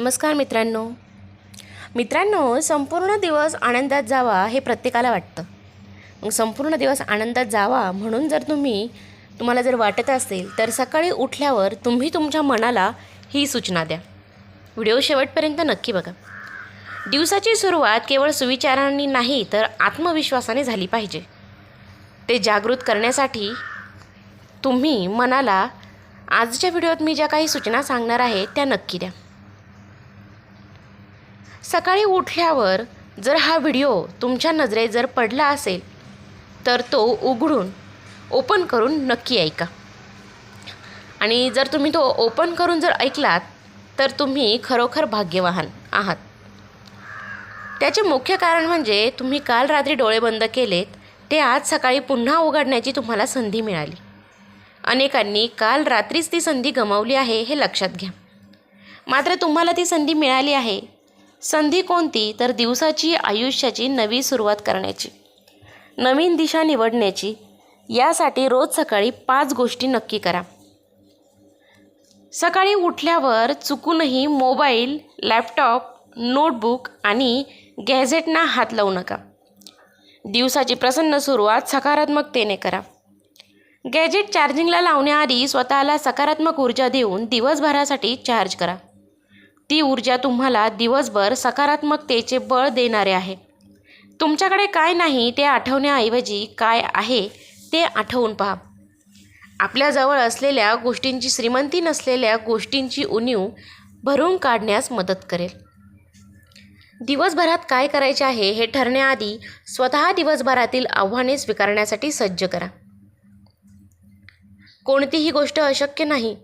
नमस्कार मित्रांनो. मित्रांनो संपूर्ण दिवस आनंदात जावा हे प्रत्येकाला वाटतं. मग संपूर्ण दिवस आनंदात जावा म्हणून जर तुम्ही तुम्हाला जर वाटत असेल तर सकाळी उठल्यावर तुम्ही तुमच्या मनाला ही सूचना द्या. व्हिडिओ शेवटपर्यंत नक्की बघा. दिवसाची सुरुवात केवळ सुविचारांनी नाही तर आत्मविश्वासाने झाली पाहिजे. ते जागृत करण्यासाठी तुम्ही मनाला आजच्या व्हिडिओत मी ज्या काही सूचना सांगणार आहे त्या नक्की द्या. सकाळी उठल्यावर जर हा व्हिडिओ तुमच्या नजरेत जर पडला असेल तर तो उघडून ओपन करून नक्की ऐका. आणि जर तुम्ही तो ओपन करून जर ऐकलात तर तुम्ही खरोखर भाग्यवान आहात. त्याचे मुख्य कारण म्हणजे तुम्ही काल रात्री डोळे बंद केलेत ते आज सकाळी पुन्हा उघडण्याची तुम्हाला संधी मिळाली. अनेकांनी काल रात्रीच ती संधी गमावली आहे हे लक्षात घ्या. मात्र तुम्हाला ती संधी मिळाली आहे संधी कोणती तर दिवसाची आयुष्याची नवी सुरुवात करण्याची. नवीन दिशा निवडण्याची. यासाठी रोज सकाळी पाच गोष्टी नक्की करा. सकाळी उठल्यावर चुकूनही मोबाईल लॅपटॉप नोटबुक आणि गॅझेटना हात लावू नका. दिवसाची प्रसन्न सुरुवात सकारात्मकतेने करा. गॅजेट चार्जिंगला लावण्याआधी स्वतःला सकारात्मक ऊर्जा देऊन दिवसभरासाठी चार्ज करा. ती ऊर्जा तुम्हाला दिवसभर सकारात्मकतेचे बळ देणारे आहे. तुमच्याकडे काय नाही ते आठवण्याऐवजी काय आहे ते आठवून पहा. आपल्याजवळ असलेल्या गोष्टींची श्रीमंती नसलेल्या गोष्टींची उणीव भरून काढण्यास मदत करेल. दिवसभरात काय करायचे आहे हे ठरण्याआधी स्वतः दिवसभरातील आव्हाने स्वीकारण्यासाठी सज्ज करा. कोणतीही गोष्ट अशक्य नाही.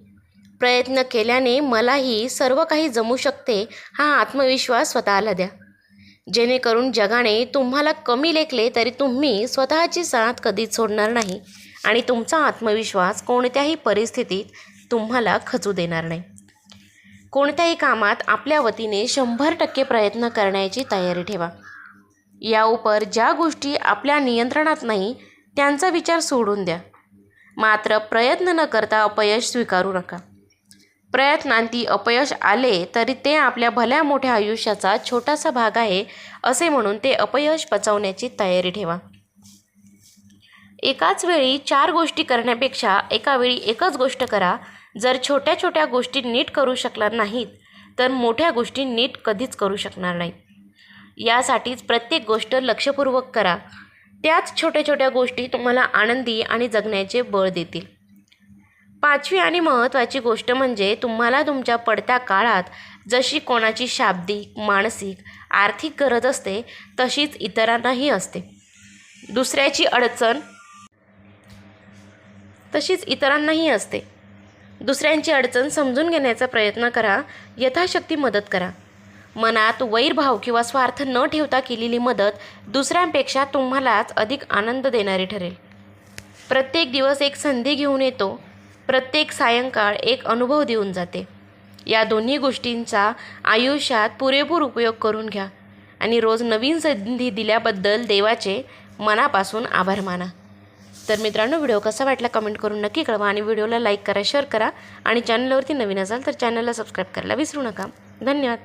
प्रयत्न केल्याने मलाही सर्व काही जमू शकते हा आत्मविश्वास स्वतःला द्या. जेणेकरून जगाने तुम्हाला कमी लेखले तरी तुम्ही स्वतःची साथ कधीच सोडणार नाही आणि तुमचा आत्मविश्वास कोणत्याही परिस्थितीत तुम्हाला खचू देणार नाही. कोणत्याही कामात आपल्या वतीने शंभर टक्के प्रयत्न करण्याची तयारी ठेवा. या उपर ज्या गोष्टी आपल्या नियंत्रणात नाही त्यांचा विचार सोडून द्या. मात्र प्रयत्न न करता अपयश स्वीकारू नका. प्रयत्नांती अपयश आले तरी ते आपल्या भल्या मोठ्या आयुष्याचा छोटासा भाग आहे असे म्हणून ते अपयश पचवण्याची तयारी ठेवा. एकाच वेळी चार गोष्टी करण्यापेक्षा एका वेळी एकच गोष्ट करा. जर छोट्या छोट्या गोष्टी नीट करू शकणार नाहीत तर मोठ्या गोष्टी नीट कधीच करू शकणार नाहीत. यासाठीच प्रत्येक गोष्ट लक्षपूर्वक करा. त्याच छोट्या छोट्या गोष्टी तुम्हाला आनंदी आणि जगण्याचे बळ देतील. पाचवी आणि महत्त्वाची गोष्ट म्हणजे तुम्हाला तुमच्या पडत्या काळात जशी कोणाची शाब्दिक मानसिक आर्थिक गरज असते तशीच इतरांनाही असते. दुसऱ्याची अडचण तशीच इतरांनाही असते. दुसऱ्यांची अडचण समजून घेण्याचा प्रयत्न करा यथाशक्ती मदत करा. मनात वैरभाव किंवा स्वार्थ न ठेवता केलेली मदत दुसऱ्यांपेक्षा तुम्हालाच अधिक आनंद देणारी ठरेल. प्रत्येक दिवस एक संधी घेऊन येतो प्रत्येक सायंकाळ एक अनुभव देऊन जाते. या दोन्ही गोष्टींचा आयुष्यात पुरेपूर उपयोग करून घ्या आणि रोज नवीन संधी दिल्याबद्दल देवाचे मनापासून आभार माना. तर मित्रांनो व्हिडिओ कसा वाटला कमेंट करून नक्की कळवा आणि व्हिडिओला लाईक करा शेअर करा आणि चॅनलवरती नवीन असाल तर चॅनलला सबस्क्राईब करायला विसरू नका. धन्यवाद.